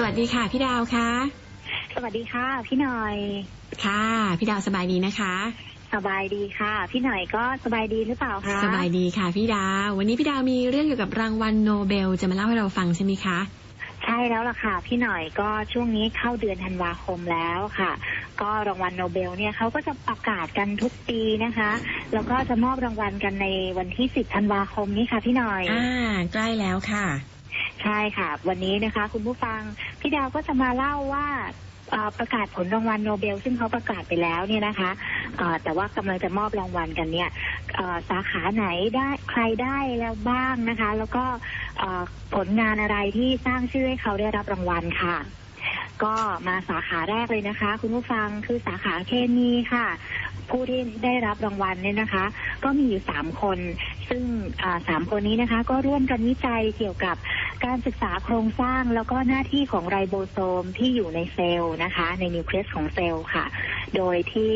สวัสดีค่ะ พี่ดาวค่ะ สวัสดีค่ะ พี่หน่อย ค่ะ พี่ดาวสบายดีนะคะ สบายดีค่ะ พี่หน่อยก็สบายดีหรือเปล่าคะสบายดีค่ะ พี่ดาว วันนี้พี่ดาวมีเรื่องเกี่ยวกับรางวัลโนเบลจะมาเล่าให้เราฟังใช่ไหมคะใช่แล้วล่ะค่ะ พี่หน่อยก็ช่วงนี้เข้าเดือนธันวาคมแล้วค่ะ ก็รางวัลโนเบลเนี่ยเขาก็จะประกาศกันทุกปีนะคะ แล้วก็จะมอบรางวัลกันในวันที่ 10 ธันวาคมนี้ค่ะ พี่หน่อย อ่า ใกล้แล้วค่ะ ใช่ค่ะ วันนี้นะคะ คุณผู้ฟังพี่ดาวก็จะมาเล่าว่าประกาศผลรางวัลโนเบล ซึ่งเขาประกาศไปแล้วเนี่ยนะคะแต่ว่ากำลังจะมอบรางวัลกันเนี่ยสาขาไหนได้ใครได้แล้วบ้างนะคะ แล้วก็ผลงานอะไรที่สร้างชื่อให้เขาได้รับรางวัลค่ะ ก็มาสาขาแรกเลยนะคะ คุณผู้ฟังคือสาขาเคมีค่ะ ผู้ที่ได้รับรางวัลเนี่ยนะคะ ก็มีอยู่สามคน ซึ่งสามคนนี้นะคะ ก็ร่วมกันวิจัยเกี่ยวกับการศึกษาโครงสร้างแล้วก็หน้าที่ของไรโบโซมที่อยู่ในเซลล์นะคะ ในนิวเคลียสของเซลล์ค่ะ โดยที่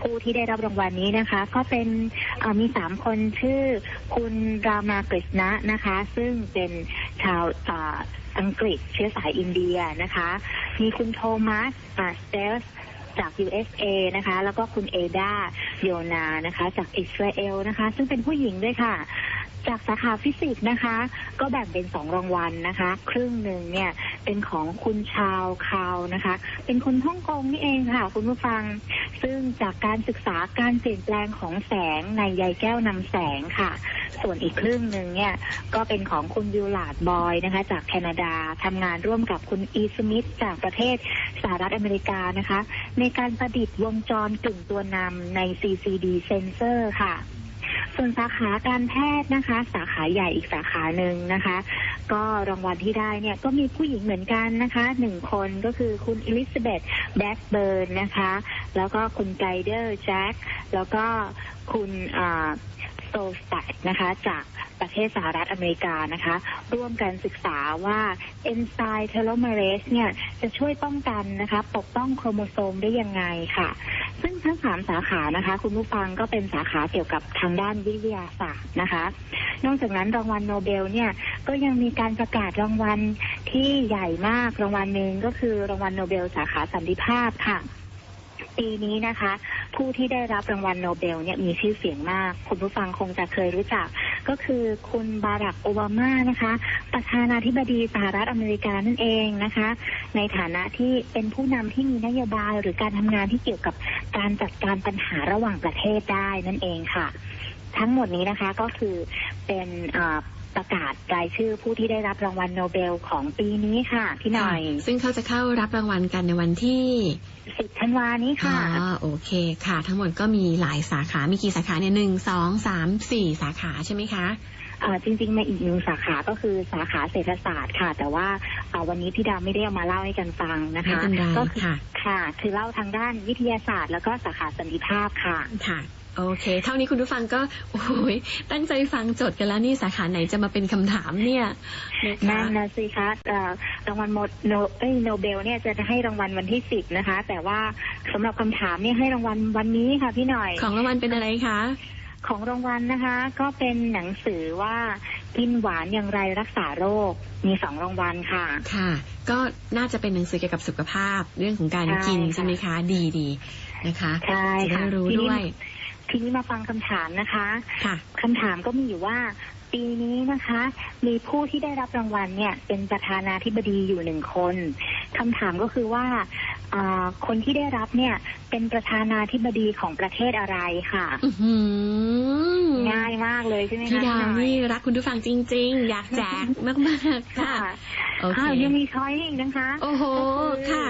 ผู้ที่ได้รับรางวัลนี้นะคะ ก็เป็นมีสามคนชื่อคุณรามากฤษณะนะคะ ซึ่งเป็น ชาวอังกฤษเชื้อสายอินเดียนะคะ มีคุณโทมัสอาสเตลส์จาก USA นะคะ แล้วก็คุณเอดาโยนานะคะ จากอิสราเอลนะคะ ซึ่งเป็นผู้หญิงด้วยค่ะ จากสาขาฟิสิกส์นะคะ ก็แบ่งเป็นสองรางวัลนะคะ ครึ่งหนึ่งเนี่ยเป็นของคุณชาวคาวนะคะ เป็นคนฮ่องกงนี่เองค่ะ คุณผู้ฟัง ซึ่งจากการศึกษาการเปลี่ยนแปลงของแสงในใยแก้วนำแสงค่ะ ส่วนอีกครึ่งหนึ่งเนี่ยก็เป็นของคุณวิวลาดบอยนะคะ จากแคนาดาทำงานร่วมกับคุณอีสมิธจากประเทศสหรัฐอเมริกานะคะ ในการประดิษฐ์วงจรกึ่งตัวนำใน CCD sensor ค่ะ ส่วนสาขาการแพทย์นะคะ สาขาใหญ่อีกสาขาหนึ่งนะคะ ก็รางวัลที่ได้เนี่ยก็มีผู้หญิงเหมือนกันนะคะหนึ่งคนก็คือคุณอลิซาเบธแบ็กเบิร์นนะคะ แล้วก็คุณไกเดอร์แจ็คแล้วก็คุณโซสตัดนะคะจากประเทศสหรัฐอเมริกานะคะ ร่วมกันศึกษาว่าเอนไซม์เทโลเมเรสเนี่ยจะช่วยป้องกันนะคะ ปกป้องโครโมโซมได้ยังไงค่ะ ซึ่งทั้งสามสาขานะคะ คุณผู้ฟังก็เป็นสาขาเกี่ยวกับทางด้านวิทยาศาสตร์นะคะ นอกจากนั้นรางวัลโนเบลเนี่ยก็ยังมีการประกาศรางวัลที่ใหญ่มากรางวัลหนึ่งก็คือรางวัลโนเบลสาขาสันติภาพค่ะปีนี้นะคะ ผู้ที่ได้รับรางวัลโนเบลเนี่ยมีชื่อเสียงมาก คุณผู้ฟังคงจะเคยรู้จัก ก็คือคุณบารักโอบามานะคะ ประธานาธิบดีสหรัฐอเมริกานั่นเองนะคะ ในฐานะที่เป็นผู้นำที่มีนโยบายหรือการทำงานที่เกี่ยวกับการจัดการปัญหาระหว่างประเทศได้นั่นเองค่ะ ทั้งหมดนี้นะคะก็คือเป็นอ่า ประกาศรายชื่อผู้ที่ได้รับรางวัลโนเบลของปีนี้ค่ะพี่หน่อย ซึ่งเขาจะเข้ารับรางวัลกันในวันที่สิบธันวานี้อ๋ค่ะอโอเคค่ะ ทั้งหมดก็มีหลายสาขา มีกี่สาขาเนี่ยหนึ่งสองสามสี่สาขาใช่ไหมคะอ่าจริงๆในอีกหนึ่งสาขาก็คือสาขาเศรษฐศาสตร์ค่ะ แต่ว่าอ่าวันนี้พี่ดาวไม่ได้เอามาเล่าให้กันฟังนะคะไม่เป็นไรก็คือค่ะค่ะ คือเล่าทางด้านวิทยาศาสตร์ แล้วก็สาขาสันติภาพค่ะค่ะ โอเค เท่านี้คุณผู้ฟังก็โอ้ยตั้งใจฟังจดกันแล้วนี่สาขาไหนจะมาเป็นคำถามเนี่ยนะคะนั่นนะสิคะเอ่อรางวัลโมดโนเอ้ยโนเบลเนี่ยจะให้รางวัลวันที่สิบนะคะ แต่ว่าสำหรับคำถามเนี่ยให้รางวัลวันนี้ค่ะพี่หน่อย ของรางวัลเป็นอะไรคะของรางวัลนะคะ ก็เป็นหนังสือว่ากินหวานอย่างไรรักษาโรคมีสองรางวัลค่ะ ค่ะ ก็น่าจะเป็นหนังสือเกี่ยวกับสุขภาพ เรื่องของการใช่กินค่ะใช่ไหมคะ ดีดีนะคะ ใช่จะค่ะได้รู้ทีนี้ด้วย ทีนี้มาฟังคำถามนะคะค่ะคำถามก็มีอยู่ว่า ปีนี้นะคะ มีผู้ที่ได้รับรางวัลเนี่ย เป็นประธานาธิบดีอยู่หนึ่งคนคำถามก็คือว่าอ่าคนที่ได้รับเนี่ย เป็นประธานาธิบดีของประเทศอะไรค่ะอื้อหือง่ายมากเลยใช่ไหมคะพี่ดาวหอยนี่รักคุณผู้ฟังจริง ๆ อยากแจกมากๆค่ะค่ะโอเคอ้าวยังมีช้อยอีกนะคะ โอ้โหก็อค่ะ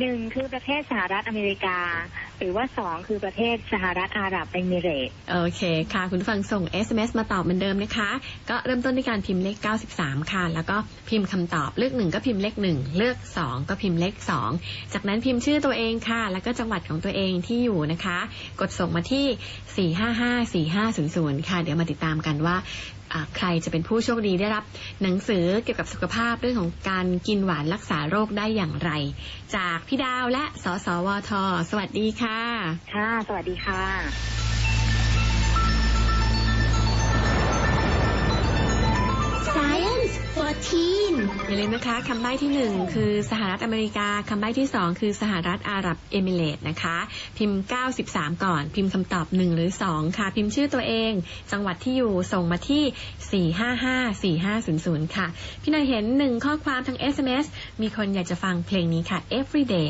หนึ่งคือประเทศสหรัฐอเมริกา หรือว่าสองคือประเทศสหรัฐอาหรับเอมิเรตส์โอเคค่ะ คุณฟังส่ง SMS มาตอบเหมือนเดิมนะคะ ก็เริ่มต้นด้วยการพิมพ์เลข 93 ค่ะ แล้วก็พิมพ์คำตอบเลือก1ก็พิมพ์เลข1เลือก 2 ก็พิมพ์เลข 2 จากนั้นพิมพ์ชื่อตัวเองค่ะ แล้วก็จังหวัดของตัวเองที่อยู่นะคะ กดส่งมาที่ 4554500 ค่ะ เดี๋ยวมาติดตามกันว่า ใครจะเป็นผู้โชคดีได้รับ หนังสือเกี่ยวกับสุขภาพเรื่องของการกินหวานรักษาโรคได้อย่างไร จากพี่ดาวและสสวท สวัสดีค่ะ ค่ะ สวัสดีค่ะ อย่าลืมนะคะคำใบ้ที่หนึ่งคือสหรัฐอเมริกาคำใบ้ที่สองคือสหรัฐอาหรับเอมิเรต์นะคะ พิมพ์ 93 ก่อน พิมพ์คำตอบ 1 หรือ 2 ค่ะ พิมพ์ชื่อตัวเอง จังหวัดที่อยู่ส่งมาที่ 4554500 ค่ะ พี่นายเห็นหนึ่งข้อความทาง SMS มีคนอยากจะฟังเพลงนี้ค่ะ Everyday